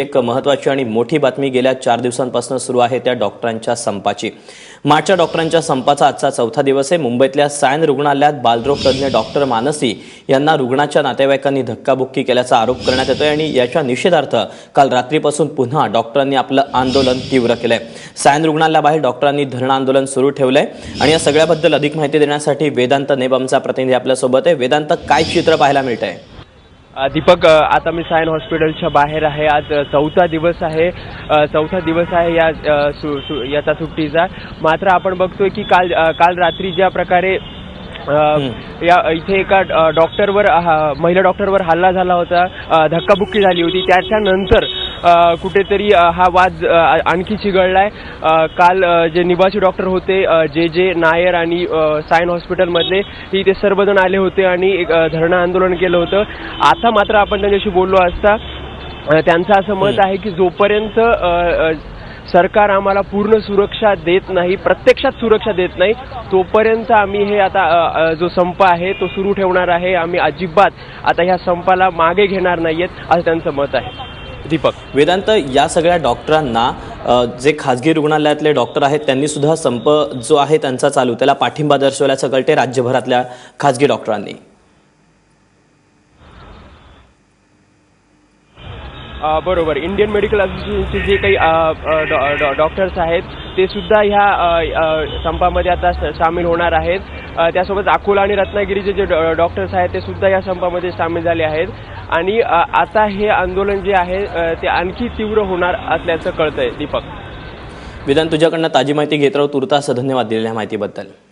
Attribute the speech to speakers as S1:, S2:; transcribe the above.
S1: एक महत्वाची आणि मोठी बातमी गेल्या चार दिवसांपासून सुरू आहे त्या डॉक्टरांच्या संपाची. मार्चच्या डॉक्टरांच्या संपाचा आजचा चौथा दिवस आहे. मुंबईतल्या सायन रुग्णालयात बालरोग तज्ज्ञ डॉक्टर मानसी यांना रुग्णाच्या नातेवाईकांनी धक्काबुक्की केल्याचा आरोप करण्यात येतोय आणि याच्या निषेधार्थ काल रात्रीपासून पुन्हा डॉक्टरांनी आपलं आंदोलन तीव्र केलंय. सायन रुग्णालयाबाहेर डॉक्टरांनी धरण आंदोलन सुरू ठेवलंय आणि या सगळ्याबद्दल अधिक माहिती देण्यासाठी वेदांत नेबमचा प्रतिनिधी आपल्यासोबत आहे. वेदांत काय चित्र पाहायला मिळतंय?
S2: आहे दीपक आता मी सायन हॉस्पिटलच्या बाहेर आहे. आज चौथा दिवस आहे. चौथा दिवस आहे या सु, सु, याचा सुट्टीचा. मात्र आपण बघतोय की काल काल रात्री ज्या प्रकारे या इथे एका डॉक्टरवर महिला डॉक्टरवर हल्ला झाला होता. धक्काबुक्की झाली होती. त्याच्यानंतर कुठेतरी हा वाद आणखी चिघळलाय. काल जे निवासी डॉक्टर होते जे जे नायर आणि सायन हॉस्पिटलमधले ही ते सर्वजण आले होते आणि एक धरणं आंदोलन केलं होतं. आता मात्र आपण त्यांच्याशी बोललो असता त्यांचं असं मत आहे की जोपर्यंत सरकार आम्हाला पूर्ण सुरक्षा देत नाही प्रत्यक्षात सुरक्षा देत नाही तोपर्यंत आम्ही हे आता जो संप आहे तो सुरू ठेवणार आहे. आम्ही अजिबात आता ह्या संपाला मागे घेणार नाहीयेत असं त्यांचं मत आहे. दीपक
S1: वेदांत या सगळ्या डॉक्टरांना जे खाजगी रुग्णालयातले डॉक्टर आहेत त्यांनी सुद्धा संप जो आहे त्यांचा चालू त्याला पाठिंबा दर्शवल्याचं कळते राज्यभरातल्या खाजगी डॉक्टरांनी.
S2: बरोबर. इंडियन मेडिकल असोसिएशनचे जे काही डॉ- डॉक्टर्स आहेत ते सुद्धा ह्या संपामध्ये आता स- सामील होणार आहेत. त्यासोबत अकोला आणि रत्नागिरीचे जे डॉ- डॉक्टर्स आहेत ते सुद्धा या संपामध्ये सामील झाले आहेत. आणि आता हे आंदोलन जे आहे ते आणखी तीव्र होणार असल्याचं कळतंय. दीपक.
S1: विधान तुझ्याकडनं ताजी माहिती घेत राहू तुर्तास धन्यवाद दिलेल्या माहितीबद्दल.